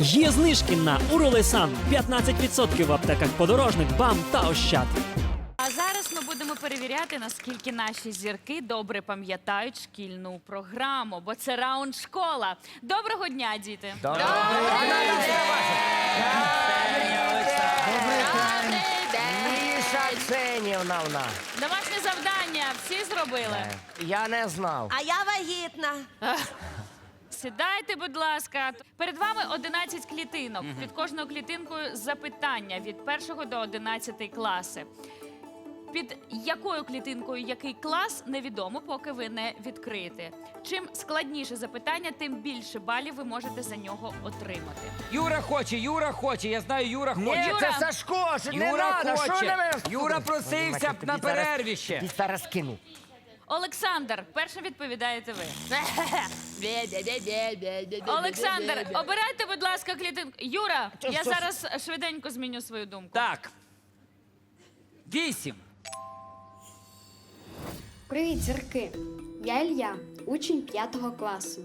Є знижки на Уролесан 15% в аптеках подорожник, бам та ощад. А зараз ми будемо перевіряти, наскільки наші зірки добре пам'ятають шкільну програму, бо це раунд школа. Доброго дня, діти! Міша Ксенівна в. Домашнє завдання всі зробили. Я не знав. А я вагітна. Сідайте, будь ласка. Перед вами 11 клітинок. Під кожною клітинкою запитання від 1 до 11 класи. Під якою клітинкою який клас невідомо, поки ви не відкриєте. Чим складніше запитання, тим більше балів ви можете за нього отримати. Юра хоче, Юра хоче. Я знаю, Юра Ні, хоче. Юра. це Сашко, що не Юра надо, що не? Юра просився на перерві ще. Тобі зараз кину. Олександр, перше відповідаєте ви. Олександр, обирайте, будь ласка, клітинку. Юра, я зараз швиденько зміню свою думку. Так. Вісім. Привіт, зірки! Я Ілля, учень 5 класу.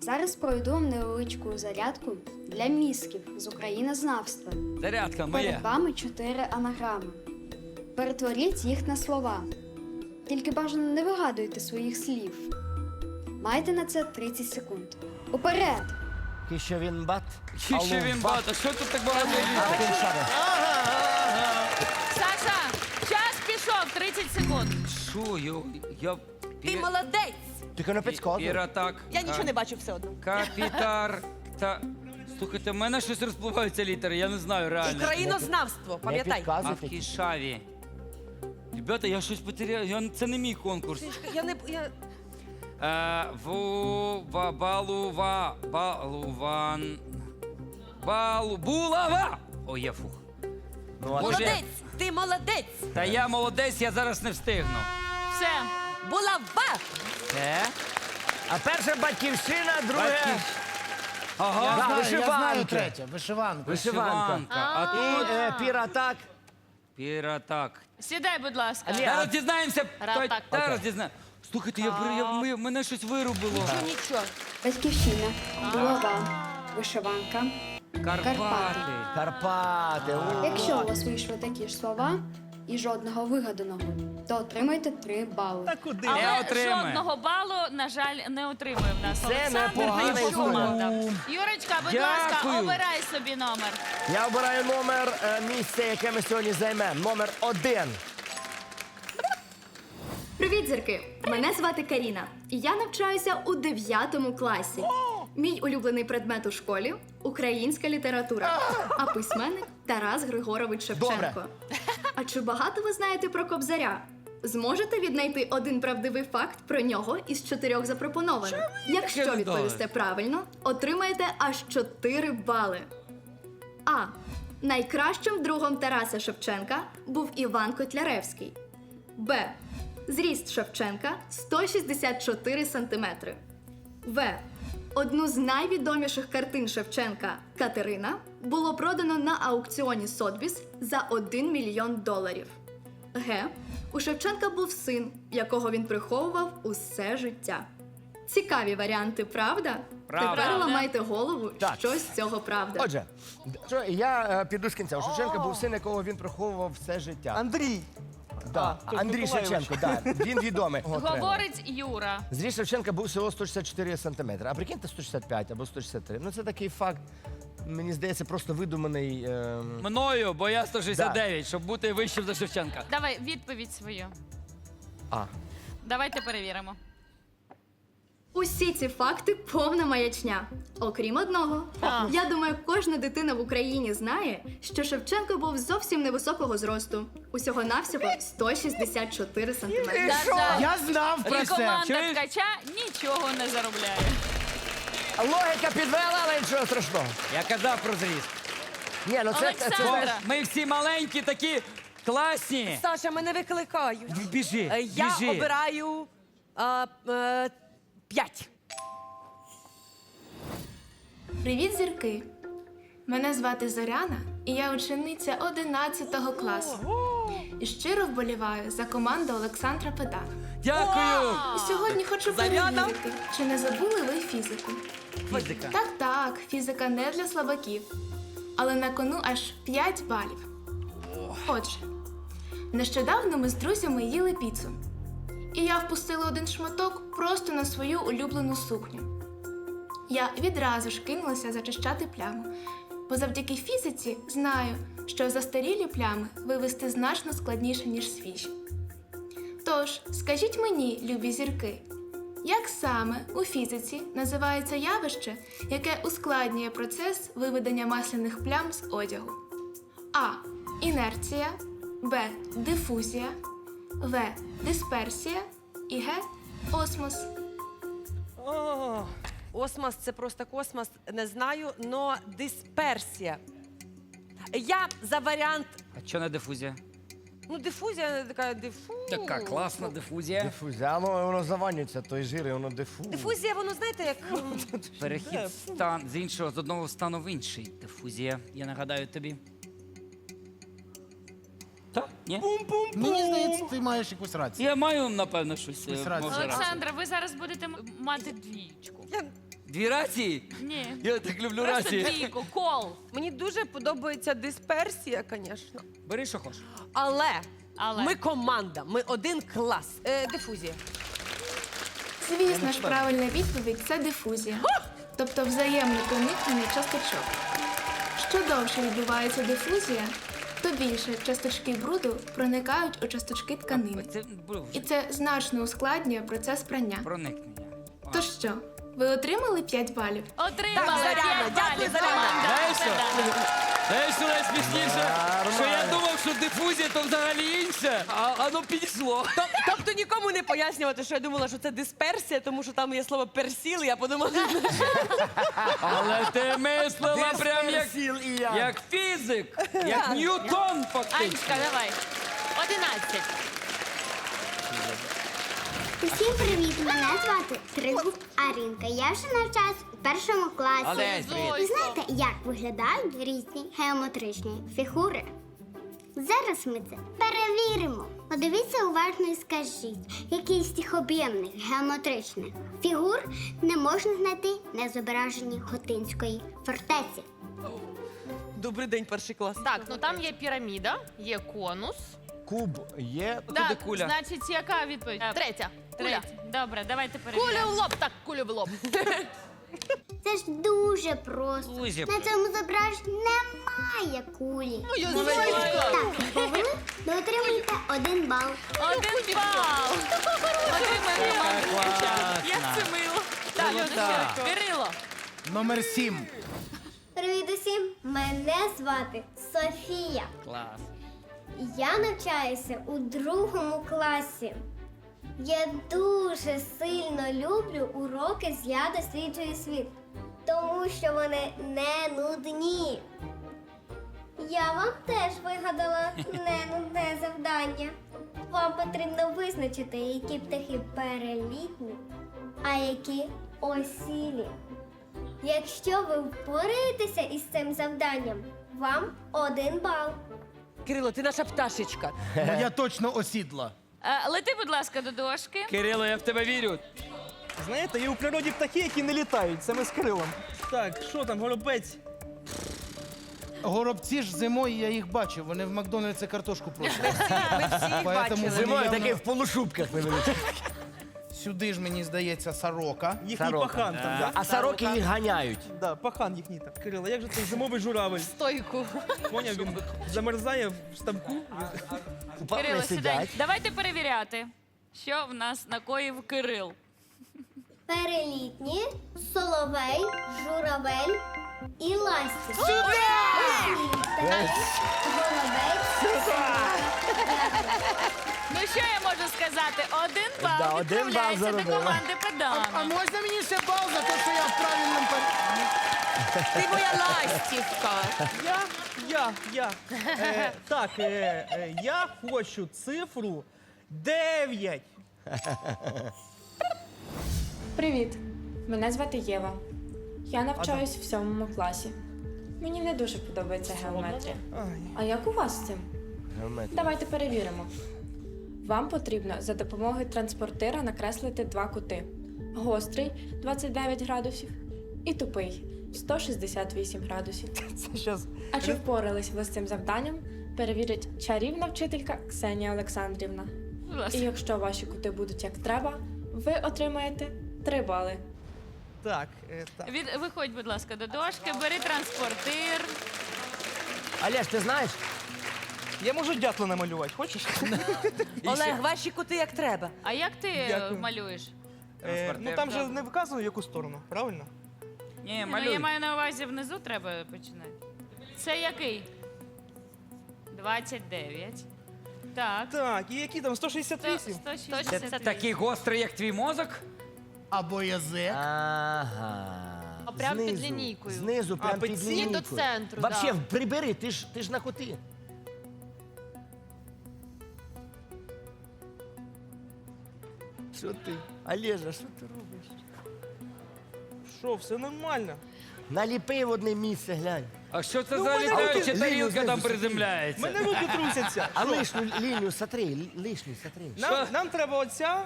Зараз проведу вам невеличку зарядку для мізків з українознавства. Зарядка моя. Перед вами чотири анаграми. Перетворіть їх на слова. Тільки бажано не вигадуйте своїх слів. Маєте на це 30 секунд. Уперед! Ти що він бат? Чи що тут так багато? Саша, час пішов, 30 секунд. Що, я... я... Ти молодець. Тільки не підказуй. Піратак. Я нічого не бачу все одно. Капітар. Та... Слухайте, в мене щось розпливаються літери, я не знаю реально. Українознавство, Не пам'ятай. підказуйте. Авкішаві. Ребята, я щось потеряв. Я... Це не мій конкурс. Я не я... Е, ву, ба, балува, балуван, балу, булава! О, є фух. Ну, а Боже, Молодець, ти молодець. та я молодець, я зараз не встигну. Все. Булава. Це? А перше батьківщина, друге. Батьків- Ага, Да, вишиванки. третє. Вишиванка. вишиванка. А тут е, піратак. Піратак. Сідай, будь ласка. Зараз дізнаємося. Ратак. Зараз дізнаємося. Слухайте, я, ми- мене щось вирубило. Нічого, нічого. Батьківщина, голова, вишиванка. Карпати. Карпати. Якщо у вас вийшли такі ж слова і жодного вигаданого, то отримайте 3 бали. куди? Але Не отримає. жодного балу, на жаль, не отримує в нас Це Олександр та його команда. Юрочка, будь ласка, Дякую. обирай собі номер. Я обираю номер е, місця, яке ми сьогодні займемо. Номер один. Привіт, зірки! Мене звати Каріна, і я навчаюся у 9 класі. Мій улюблений предмет у школі українська література, а письменник Тарас Григорович Шевченко. Добре. А чи багато ви знаєте про Кобзаря? Зможете віднайти один правдивий факт про нього із чотирьох запропонованих? Якщо таке відповісте правильно, отримаєте аж 4 бали. А. Найкращим другом Тараса Шевченка був Іван Котляревський. Б. Зріст Шевченка 164 сантиметри. В. Одну з найвідоміших картин Шевченка Катерина було продано на аукціоні Сотбіс за 1 мільйон доларів. Г. У Шевченка був син, якого він приховував усе життя. Цікаві варіанти, правда? Правда. Тепер ламайте голову, Так. що з цього правда. Отже, що, я е, піду з кінця. У Шевченка був син, якого він приховував все життя. Андрій. Да. Андрій Шевченко, да. він відомий. Говорить Юра. Зріст Шевченка був всього 164 сантиметри. А прикиньте 165 або 163. Ну це такий факт. Мені здається, просто видуманий. Е... Мною, бо я 169, щоб бути вищим за Шевченка. Давай відповідь свою. А. Давайте перевіримо. Усі ці факти повна маячня. Окрім одного, я думаю, кожна дитина в Україні знає, що Шевченко був зовсім невисокого зросту. Усього навсього 164 сантиметри. Я знав про і це. команда Чуєш? ткача нічого не заробляє. Логіка підвела, але нічого страшного. Я казав про зріст. Ні, ну це, це, це, Олександра. Ми всі маленькі, такі класні. Саша, мене викликають. Біжи, Е, Я біжи. обираю а, е, п'ять. Привіт, зірки! Мене звати Зоряна, і я учениця 11 класу. І щиро вболіваю за команду Олександра Педана. Дякую. І сьогодні хочу Зоряна! перевірити, чи не забули ви фізику. Фізика. Так, так, фізика не для слабаків. Але на кону аж 5 балів. Отже, нещодавно ми з друзями їли піцу. І я впустила один шматок просто на свою улюблену сукню. Я відразу ж кинулася зачищати пляму, бо завдяки фізиці знаю, що застарілі плями вивести значно складніше, ніж свіжі. Тож, скажіть мені, любі зірки, як саме у фізиці називається явище, яке ускладнює процес виведення масляних плям з одягу? А. Інерція, Б. Дифузія, В. Дисперсія і Г. Осмос. Осмос це просто космос, не знаю, но дисперсія. Я за варіант. А що не дифузія? Ну, дифузія така дифу. Така класна дифузія. Дифузія, а воно, воно заванюється, той жир, і воно дифу. Дифузія, воно знаєте, як. м, Перехід стан з іншого з одного стану в інший. Дифузія, я нагадаю тобі. Так? Ні? Мені здається, ти маєш якусь рацію. Я маю, напевно, щось. е, може, рацію. Олександра, ви зараз будете м- мати двічку. Дві рації? Ні. Я так люблю Просто рації. двійку, кол. Мені дуже подобається дисперсія, звісно. Бери, що хочеш. Але, Але. ми команда, ми один клас. Е, дифузія. Звісно ж, правильна відповідь це дифузія, тобто взаємне проникнення часточок. Що довше відбувається дифузія, то більше часточки бруду проникають у часточки тканини. Це було І це значно ускладнює процес прання. проникнення. А. То що, ви отримали 5 балів? Отримали Так, дякую. Знаєш що? Знаєш, що найсмішніше? Що я думав, що дифузія то взагалі інше, а воно підійшло. Тобто нікому не пояснювати, що я думала, що це дисперсія, тому що там є слово персіл, я подумала, Але ти мислила прям як, Дисперсіл і я. як фізик, як Ньютон фактично. Анечка, давай. Одинадцять. Усім привіт! Мене звати Тригуб Арінка. Я вже навчаюсь у першому класі. Ви знаєте, як виглядають різні геометричні фігури? Зараз ми це перевіримо. Подивіться уважно і скажіть, який з цих об'ємних геометричних фігур не можна знайти на зображенні Хотинської фортеці. добрий день, перший клас. Так, ну там є піраміда, є конус. Куб є. Так, куля? значить, яка відповідь? Е, Третя. Куля. Добре, давайте. Кулю в лоб, так, кулю в лоб. Це ж дуже просто. Дуже На цьому зображенні немає кулі. Ну, я Так, ви отримуєте один бал. Один бал. Отримаємо команду. Як це мило. Так, Кирило. Номер сім. Привіт усім! Мене звати Софія. Клас. Я навчаюся у другому класі. Я дуже сильно люблю уроки з я досліджую світ, тому що вони не нудні. Я вам теж вигадала ненудне завдання. Вам потрібно визначити, які птахи перелітні, а які осілі. Якщо ви впораєтеся із цим завданням, вам один бал. Кирило, ти наша пташечка. Моя точно осідла. Е, Лети, будь ласка, до дошки. Кирило, я в тебе вірю. Знаєте, є у природі птахи, які не літають. Це ми з Кирилом. Так, що там, горобець? Горобці ж зимою я їх бачив, вони в Макдональдсі картошку просять. Ми всі їх Поэтому бачили. вони Зимою явно- такий в полушубках невеличких. Сюди ж мені здається сорока. Їхній Сорока. пахан там, да? А сороки їх ганяють. Да, пахан їхній там. Кирило, як же це зимовий журавель? Стойку. Поняв, він замерзає в штамку. Упали Кирило, сідай. сидять. Давайте перевіряти, що в нас накоїв Кирил. Перелітні, соловей, журавель і ластівка. Горобець. Ну що я можу сказати? Один бал Да, один бал відправляється до заробила. команди А Педана. можна мені ще бал за те, що я в правильному пер- Ти моя ластівка. Я, я, я. Е, так, е, е, я хочу цифру 9. Привіт! Мене звати Єва. Я навчаюсь в сьомому класі. Мені не дуже подобається геометрія. А як у вас з цим? Геометрія. Давайте перевіримо. Вам потрібно за допомогою транспортира накреслити два кути: гострий 29 градусів і тупий 168 градусів. Це. А чи впорались ви з цим завданням? Перевірить чарівна вчителька Ксенія Олександрівна. І якщо ваші кути будуть як треба, ви отримаєте 3 бали. Так, е, так. Від, виходь, будь ласка, до дошки, бери транспортир. Олеж, ти знаєш? Я можу дятла намалювати, хочеш? Олег, ваші кути як треба. А як ти е, Дякую. малюєш? Е, ну там же не вказано, яку сторону, правильно? Ні, Ні, ну, малюй. я маю на увазі внизу треба починати. Це який? 29. Так. Так, і які там 168? 160. Це такий гострий, як твій мозок? Або язик. Ага. А прям під лінійкою. Знизу, прям під під лінійкою. до центру, Вообще, да. прибери, ти ж, ти ж на кути. Що ти? Олежа, що ти робиш? Що, все нормально. Наліпи в одне місце, глянь. А що це Ну, за мене літаюча руки- тарілка там знизу приземляється? Мене руки трусяться. А лишню лінію сотри, ли- лишню сотри. Нам, нам треба оця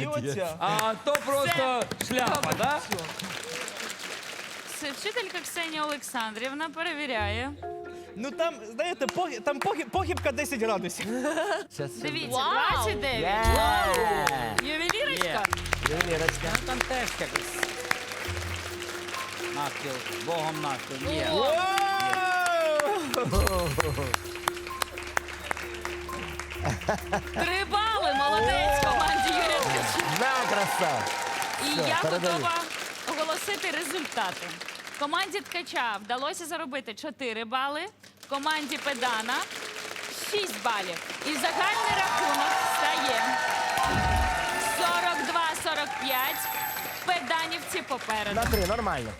і оця. А то просто шляпа, да? Це вчителька Ксенія Олександрівна перевіряє. Ну там, знаєте, похи- там похи- похибка 10 градусів. Щас, Дивіться, Вау! 29. Є! Ювелірочка. Ювелірочка. Ну там теж якось. Навпіл, богом навпіл. Є. Три бали, молодець команді Юрія. На, краса! І Все, я передаю. готова оголосити результати. Команді ткача вдалося заробити 4 бали, команді педана 6 балів. І загальний рахунок стає 42-45. Педанівці попереду. На три, нормально.